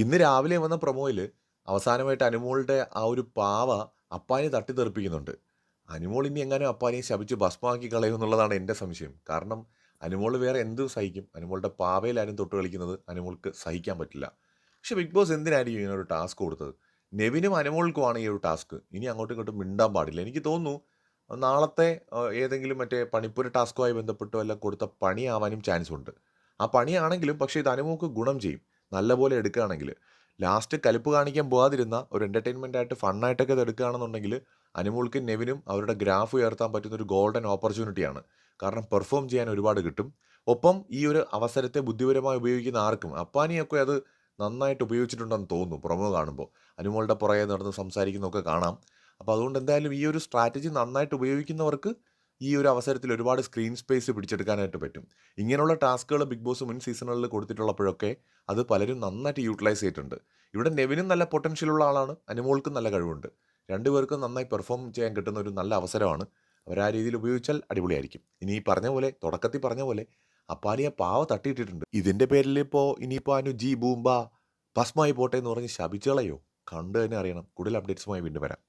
ഇന്ന് രാവിലെ വന്ന പ്രൊമോയിൽ അവസാനമായിട്ട് അനുമോളുടെ ആ ഒരു പാവ അപ്പാനെ തട്ടിത്തെറിപ്പിക്കുന്നുണ്ട്. അനുമോൾ ഇനി എങ്ങാനും അപ്പാനെ ശപിച്ച് ഭസ്മമാക്കി കളയും എന്നുള്ളതാണ് എന്റെ സംശയം. കാരണം അനുമോൾ വേറെ എന്തും സഹിക്കും? അനുമോളുടെ പാവയിലാരും തൊട്ട് കളിക്കുന്നത് അനുമോൾക്ക് സഹിക്കാൻ പറ്റില്ല. പക്ഷെ ബിഗ് ബോസ് എന്തിനായിരിക്കും ഇങ്ങനെ ഒരു ടാസ്ക് കൊടുത്തത്? നെവിനും അനുമോൾക്കുമാണ് ഈ ഒരു ടാസ്ക്. ഇനി അങ്ങോട്ടും ഇങ്ങോട്ടും മിണ്ടാൻ പാടില്ല. എനിക്ക് തോന്നുന്നു നാളത്തെ ഏതെങ്കിലും മറ്റേ പണിപ്പുര ടാസ്കുമായി ബന്ധപ്പെട്ടോ അല്ല കൊടുത്ത പണിയാവാനും ചാൻസ് ഉണ്ട് ആ പണിയാണെങ്കിലും പക്ഷേ ഇത് അനുമോൾക്ക് ഗുണം ചെയ്യും. നല്ലപോലെ എടുക്കുകയാണെങ്കിൽ ലാസ്റ്റ് കലിപ്പ് കാണിക്കാൻ പോകാതിരുന്ന ഒരു എന്റർടൈൻമെന്റ് ആയിട്ട് ഫണ്ണായിട്ടൊക്കെ ഇത് എടുക്കുകയാണെന്നുണ്ടെങ്കിൽ അനുമോൾക്ക് നെവിനും അവരുടെ ഗ്രാഫ് ഉയർത്താൻ പറ്റുന്ന ഒരു ഗോൾഡൻ ഓപ്പർച്യൂണിറ്റിയാണ് കാരണം പെർഫോം ചെയ്യാൻ ഒരുപാട് കിട്ടും. ഒപ്പം ഈ ഒരു അവസരത്തെ ബുദ്ധിപരമായി ഉപയോഗിക്കുന്ന ആർക്കും അപ്പാനിയൊക്കെ അത് നന്നായിട്ട് ഉപയോഗിച്ചിട്ടുണ്ടെന്ന് തോന്നുന്നു പ്രൊമോ കാണുമ്പോൾ. അനുമോളുടെ പുറകെ നടന്ന് സംസാരിക്കുന്നതൊക്കെ കാണാം. അപ്പോൾ അതുകൊണ്ട് എന്തായാലും ഈ ഒരു സ്ട്രാറ്റജി നന്നായിട്ട് ഉപയോഗിക്കുന്നവർക്ക് ഈ ഒരു അവസരത്തിൽ ഒരുപാട് സ്ക്രീൻ സ്പേസ് പിടിച്ചെടുക്കാനായിട്ട് പറ്റും. ഇങ്ങനെയുള്ള ടാസ്കുകൾ ബിഗ് ബോസ് മുൻ സീസണുകളിൽ കൊടുത്തിട്ടുള്ളപ്പോഴൊക്കെ അത് പലരും നന്നായിട്ട് യൂട്ടിലൈസ് ചെയ്തിട്ടുണ്ട്. ഇവിടെ നെവിനും നല്ല പൊട്ടൻഷ്യൽ ഉള്ള ആളാണ് അനുമോൾക്കും നല്ല കഴിവുണ്ട്. രണ്ടുപേർക്കും നന്നായി പെർഫോം ചെയ്യാൻ കിട്ടുന്ന ഒരു നല്ല അവസരമാണ്. അവർ ആ രീതിയിൽ ഉപയോഗിച്ചാൽ അടിപൊളിയായിരിക്കും. ഇനി ഈ പറഞ്ഞ പോലെ തുടക്കത്തിൽ പറഞ്ഞ പോലെ അപ്പാനിയെ പാവ തട്ടിയിട്ടിട്ടുണ്ട്. ഇതിന്റെ പേരിൽ ഇപ്പോൾ ഇനിയിപ്പോൾ അനു ജി ബൂമ്പ ഭസ്മായി പോട്ടെ എന്ന് പറഞ്ഞ് ശപിച്ചളയോ? കണ്ടു തന്നെ അറിയണം. കൂടുതൽ അപ്ഡേറ്റ്സുമായി വീണ്ടും വരാം.